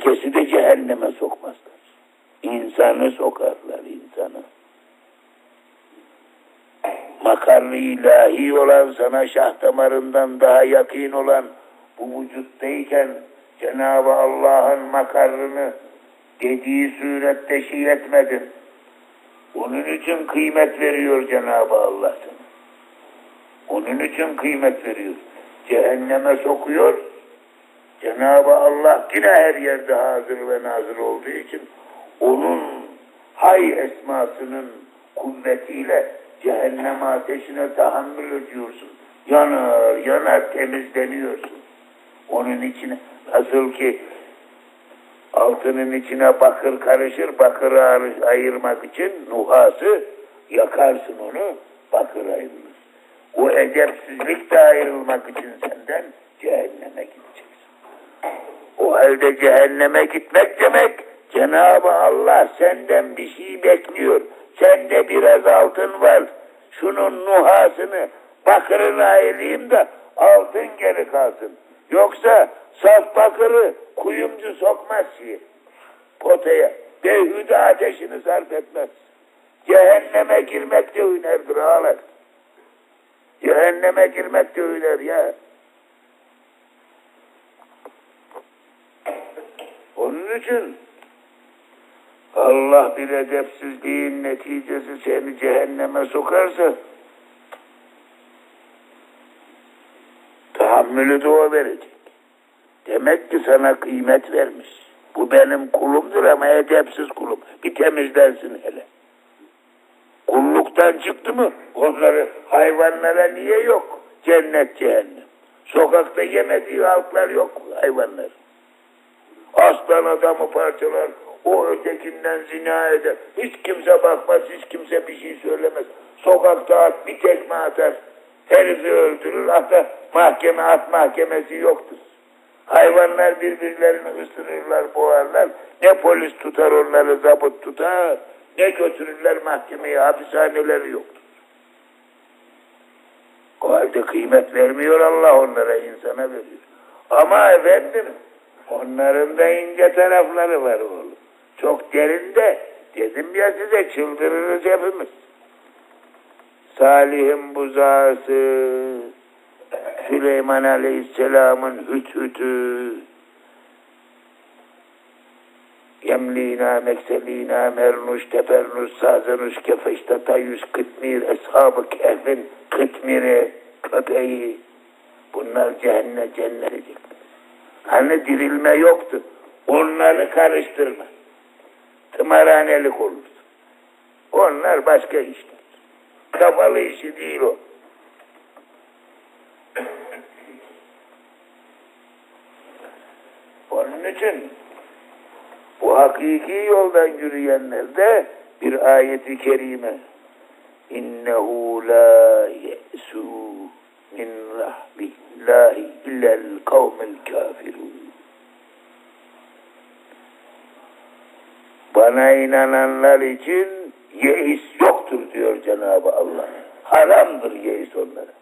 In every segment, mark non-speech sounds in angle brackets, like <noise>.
Herkesi de cehenneme sokmazlar. İnsanı sokarlar insanı. Makarlı ilahi olan sana şah damarından daha yakın olan bu vücuttayken Cenab-ı Allah'ın makarrını dediği surette şey etmedin. Onun için kıymet veriyor Cenab-ı Allah sana. Onun için kıymet veriyor. Cehenneme sokuyor. Cenab-ı Allah yine her yerde hazır ve nazır olduğu için onun hay esmasının kuvvetiyle cehennem ateşine tahammül ediyorsun. Yanar, yanar temizleniyorsun. Onun içine nasıl ki altının içine bakır karışır, bakırı ayır- ayırmak için nuhası yakarsın onu, bakır ayrılır. O edepsizlik de ayrılmak için senden cehenneme gideceksin. O halde cehenneme gitmek demek Cenab-ı Allah senden bir şey bekliyor. Sende biraz altın var. Şunun nuhasını, bakırını ayırayım da altın geri kalsın. Yoksa saf bakırı kuyumcu sokmaz ki potaya. Beyhude ateşini sarf etmez. Cehenneme girmek de hünerdir ağlar. Cehenneme girmek de hüner ya. Onun için Allah bir edepsizliğin neticesi seni cehenneme sokarsa tahammülü de o verecek. Demek ki sana kıymet vermiş. Bu benim kulumdur ama edepsiz kulum. Bir temizlensin hele. Kulluktan çıktı mı onları hayvanlara niye yok? Cennet cehennem. Sokakta yemediği halklar yok hayvanlar. Aslan adamı parçalar, o ötekinden zina eder. Hiç kimse bakmaz, hiç kimse bir şey söylemez. Sokakta at bir tekme atar, herifi öldürür, hatta mahkeme at mahkemesi yoktur. Hayvanlar birbirlerini ısırırlar, boğarlar. Ne polis tutar onları, zabıt tutar, ne götürürler mahkemeye, hapishaneleri yoktur. O halde kıymet vermiyor Allah onlara, insana veriyor. Ama efendim, onların da ince tarafları var oğlum. Çok derinde, dedim ya size çıldırırız hepimiz. Salih'in buzağısı, Süleyman Aleyhisselam'ın hüt hütü, Yemlina, mekselina, mernuş, tepernuş, sazenuş, kefeşte, tayyüz, kıtmir, eshab-ı kehfin, kıtmiri, köpeği. Bunlar cennet cennet. Hani dirilme yoktu. Onları karıştırma. Tımarhanelik olur. Onlar başka işler. Kapalı işi değil o. <clears throat> Onun için bu hakiki yoldan yürüyenlerde bir ayeti kerime innehu la rahmillahi illel kavmel kafirun bana inananlar için yeis yoktur diyor Cenab-ı Allah. Haramdır yeis onlara.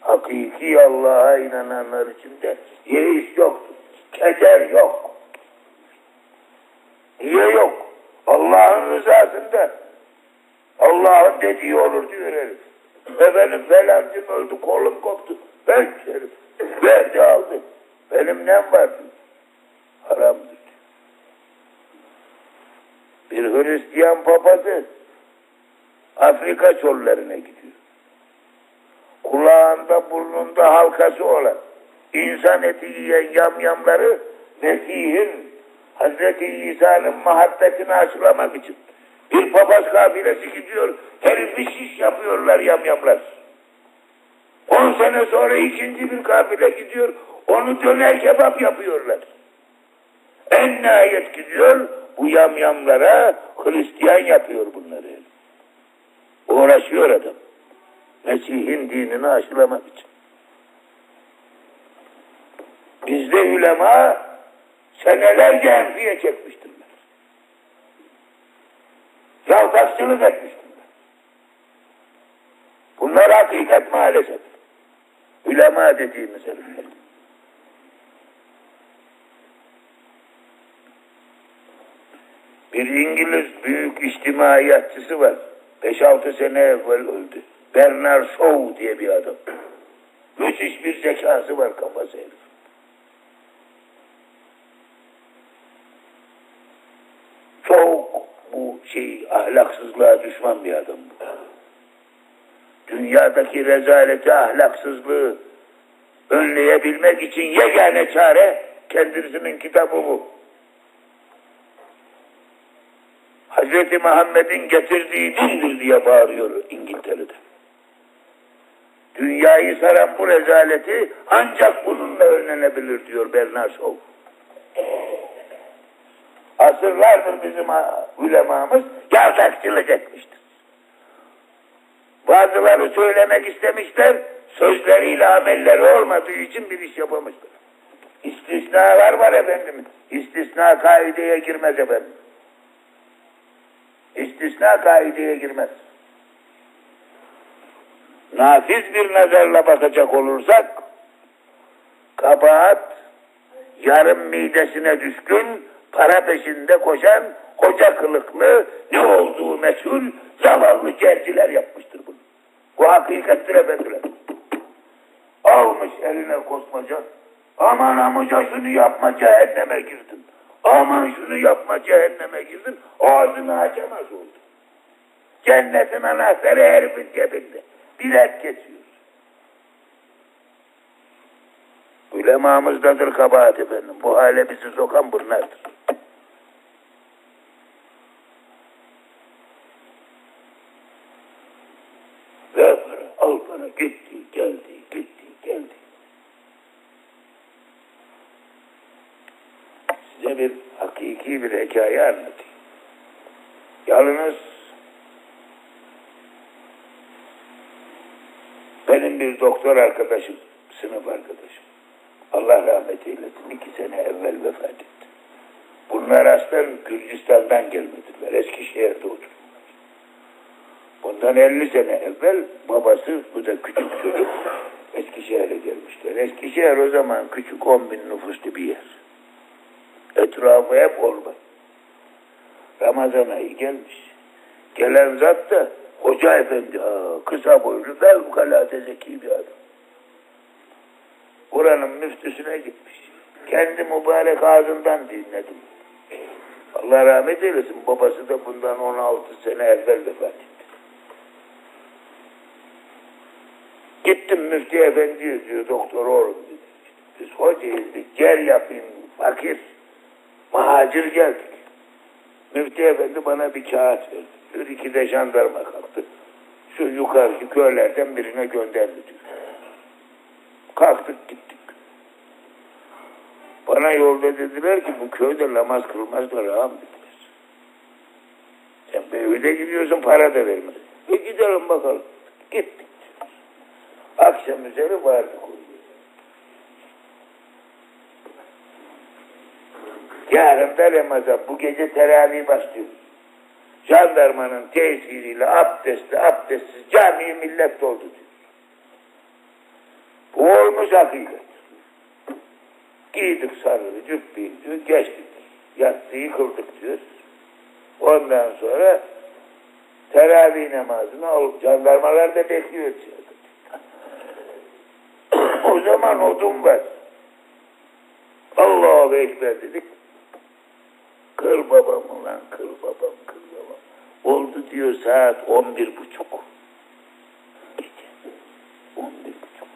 Hakiki Allah'a inananlar için de yeis yoktur. Keder yok. Niye yok? Allah'ın rızasında. Allah'ın dediği olur diyor herif. Efendim felancım öldü kolum koptu. Ben herif. Verdi aldı. Benim nem var diyor. Haramdır. Bir Hristiyan papazı Afrika çöllerine gidiyor. Kulağında burnunda halkası olan insan eti yiyen yamyamları Mesih'in Hazreti İsa'nın muhabbetini aşılamak için bir papaz kabilesi gidiyor, herifi şiş yapıyorlar yamyamlar. Sene sonra ikinci bir kabile gidiyor, onu döner kebap yapıyorlar. En nihayet gidiyor, bu yamyamlara Hristiyan yapıyor bunları. Uğraşıyor adam. Mesih'in dinini aşılamak için. Bizde ulema senelerce enfiye çekmiştirler. Yaltakçılık etmiştirler. Bunlar hakikat maalesef. Ulema dediğimiz herifler. Bir İngiliz büyük içtimaiyatçısı var. 5-6 sene evvel öldü. Bernard Shaw diye bir adam. <clears throat> Müthiş bir zekası var kafası herif. Çok bu şey ahlaksızlığa düşman bir adam bu. Dünyadaki rezaleti, ahlaksızlığı önleyebilmek için yegane çare kendisinin kitabı bu. Hazreti Muhammed'in getirdiği dindir diye bağırıyor İngiltere'de. Dünyayı saran bu rezaleti ancak bununla önlenebilir diyor Bernard Shaw. Asırlardır bizim ulemamız yardakçılık etmiştir. Bazıları söylemek istemişler, sözleriyle amelleri olmadığı için bir iş yapamamışlar. İstisnalar var efendim. İstisna kaideye girmez efendim. İstisna kaideye girmez. Nafiz bir nazarla bakacak olursak, kabahat, yarım midesine düşkün, para peşinde koşan, koca kılıklı, ne olduğu meçhul, zavallı bunu. Bu hakikattir efendiler. Almış eline kosmaca, aman amca şunu yapma cehenneme girdin. Aman şunu yapma cehenneme girdin. Ağzını açamaz oldu. Cennetin anahtarı herifin cebinde. Bilet kesiyor. Ulemamızdadır kabahat efendim. Bu hale bizi sokan bunlardır. Ver para, al para, gitti, geldi, gitti, geldi. Size bir hakiki bir hikaye anlatayım. Yalnız benim bir doktor arkadaşım, sınıf arkadaşım. Allah rahmet eylesin. iki sene evvel vefat etti. Bunlar aslen Gürcistan'dan gelmediler. Eskişehir'de otururlar. Bundan 50 sene evvel babası, bu da küçük çocuk, Eskişehir'e gelmişler. Eskişehir o zaman küçük 10 bin nüfuslu bir yer. Etrafı hep orman. Ramazan ayı gelmiş. Gelen zat da Hoca Efendi, aa, kısa boylu, fevkalade zeki bir adam. Buranın müftüsüne gitmiş. Kendi mübarek ağzından dinledim. Allah rahmet eylesin. Babası da bundan 16 sene evvel vefat etti. Gittim müftü efendi diyor doktor oğlum dedi. Biz hocayız cer yapayım fakir. Mahacir geldik. Müftü efendi bana bir kağıt verdi. Diyor iki de jandarma kalktı. Şu yukarıki köylerden birine gönderdi diyor. Kalktık gittik. Bana yolda dediler ki bu köyde namaz kılmazlar ağam dediler. Sen böyle gidiyorsun para da vermez. E gidelim bakalım. Gittik. Akşam üzeri vardık Yarın da Ramazan. Bu gece teravih başlıyoruz. Jandarmanın tesiriyle abdestli abdestsiz camiye millet doldu diyor. Bu olmuş hakikat. Giydik sarılı cübbeyi diyor, geçtik. Yatsıyı kıldık diyor. Ondan sonra teravih namazını alıp jandarmalar da bekliyor <coughs> o zaman odun var. Allahu Ekber dedik. Diyor saat on bir buçuk. Gece. On bir buçuk.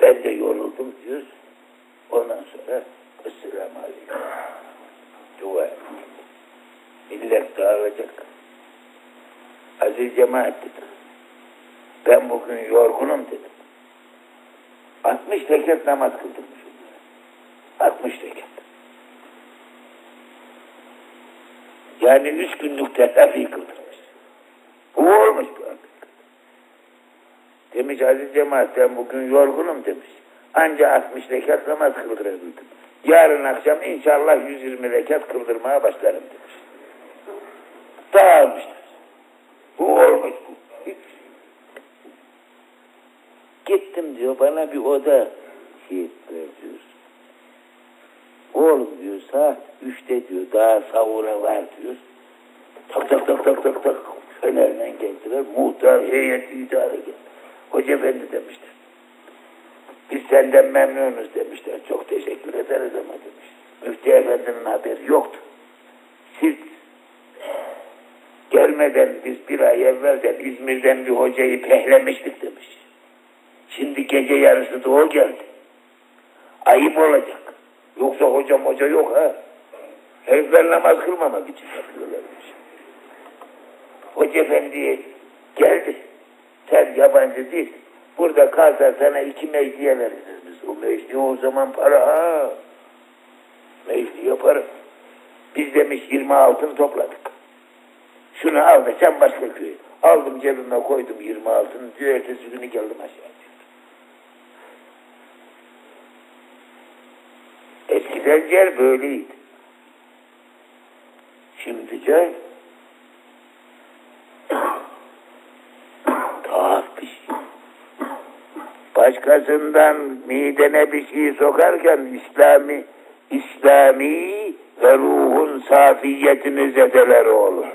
Ben de yoruldum diyor. Ondan sonra Esselamu Aleyküm. Dua ettik. Millet dağılacak. Aziz cemaat dedim. Ben bugün yorgunum dedim. 60 rekat namaz kıldırmışım. 60 rekat. Yani üç günlük tedavi kıldırmış. Bu olmuş bu hakikat. Demiş aziz cemaat ben bugün yorgunum demiş. Anca 60 rekat namaz kıldırabildim. Yarın akşam inşallah 120 rekat kıldırmaya başlarım demiş. Dağılmışlar. Bu olmuş bu. Gittim diyor bana bir oda şey diyor. Diyor üçte diyor daha savura var diyor. Tak tak tak tak tak tak fenerle geldiler. Muhtar heyeti idare geldi. Hoca efendi demişler. Biz senden memnunuz demişler. Çok teşekkür ederiz ama demiş. Müftü efendinin haberi yoktu. Siz gelmeden biz bir ay evvelden İzmir'den bir hocayı pehlemiştik demiş. Şimdi gece yarısı da o geldi. Ayıp olacak. Yoksa hocam hoca yok ha. Herifler namaz kılmamak için yapıyorlarmış. Hoca efendiye geldi. Sen yabancı değil. Burada kalsa sana iki mecliye veririz biz. O mecli o zaman para ha. Mecli yaparım. Biz demiş 20 altın topladık. Şunu al da sen başka köye. Aldım cebime koydum 20 altın. Diyor ertesi günü geldim aşağı. Eskiden yer böyleydi. Şimdi yer tuhaf bir şey. Başkasından midene bir şey sokarken İslami, İslami ve ruhun safiyetini zedeler olur.